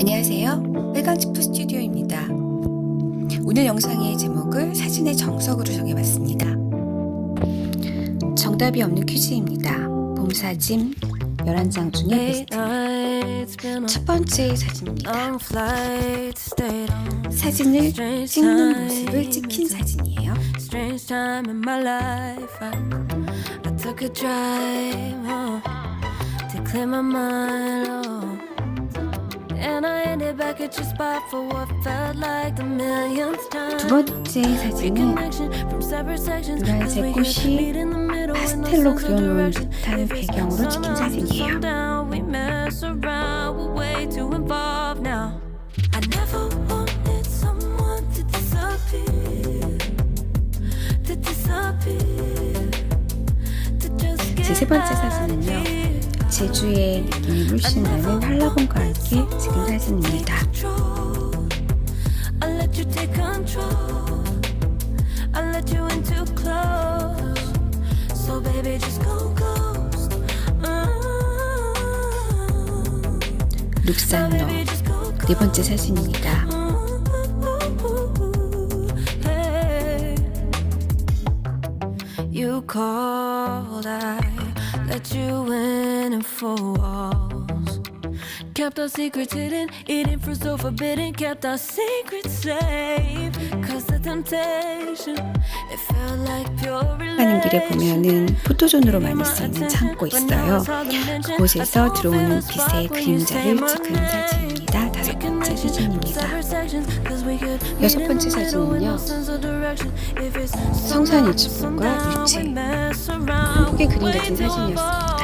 안녕하세요. 빨강치프 스튜디오입니다. 오늘 영상의 제목을 사진의 정석으로 정해봤습니다. 정답이 없는 퀴즈입니다. 봄 사진 11장 중에 베스트 첫 번째 사진입니다. 사진을 찍는 모습을 찍힌 사진이에요. 두 번째 사진은 노란색 as we 꽃이 파스텔로 그려놓은. 듯한 배경으로 찍힌 사진이에요. 제 세 번째 사진은요. 제주의 느낌이 물씬 나는 한라봉과 함께 Mm. just go 네 번째 사진입니다. You called, I let you in and four walls. Kept our secrets hidden, eating fruit so forbidden. Kept our secrets safe. Cause the temptation, it felt like pure 가는 길에 보면은 포토존으로 많이 쓰이는 창고 있어요. 그곳에서 들어오는 빛의 그림자를 찍은 사진입니다. 다섯 번째 사진입니다. 여섯 번째 사진은요. 성산 일출봉과 유채, 한국의 그림 같은 사진이었습니다.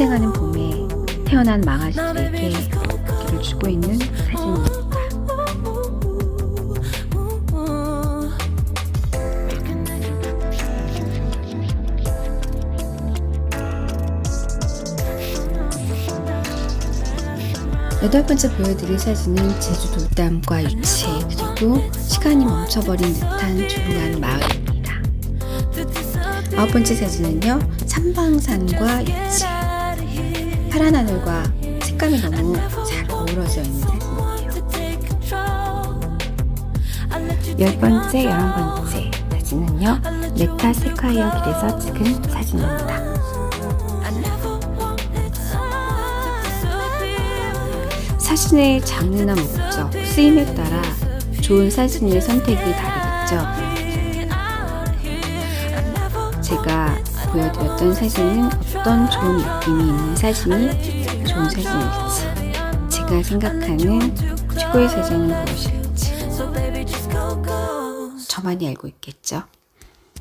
수생하는 봄에 태어난 길을 ghost. 주고 있는 사진입니다. 여덟 번째 보여드릴 사진은 제주도 땀과 유채 그리고 시간이 멈춰버린 듯한 조용한 마을입니다. 아홉 번째 사진은요 삼방산과 유채 파란 하늘과 색감이 너무 잘 어우러져 있는 사진이에요. 열 번째, 열한 번째 사진은요 메타 세콰이어 길에서 찍은 사진입니다. 사진의 장르나 목적, 쓰임에 따라 좋은 사진의 선택이 다르겠죠. 제가 보여드렸던 사진은 어떤 좋은 느낌이 있는 사진이 좋은 사진일지, 제가 생각하는 최고의 사진은 무엇일지. 저만이 알고 있겠죠.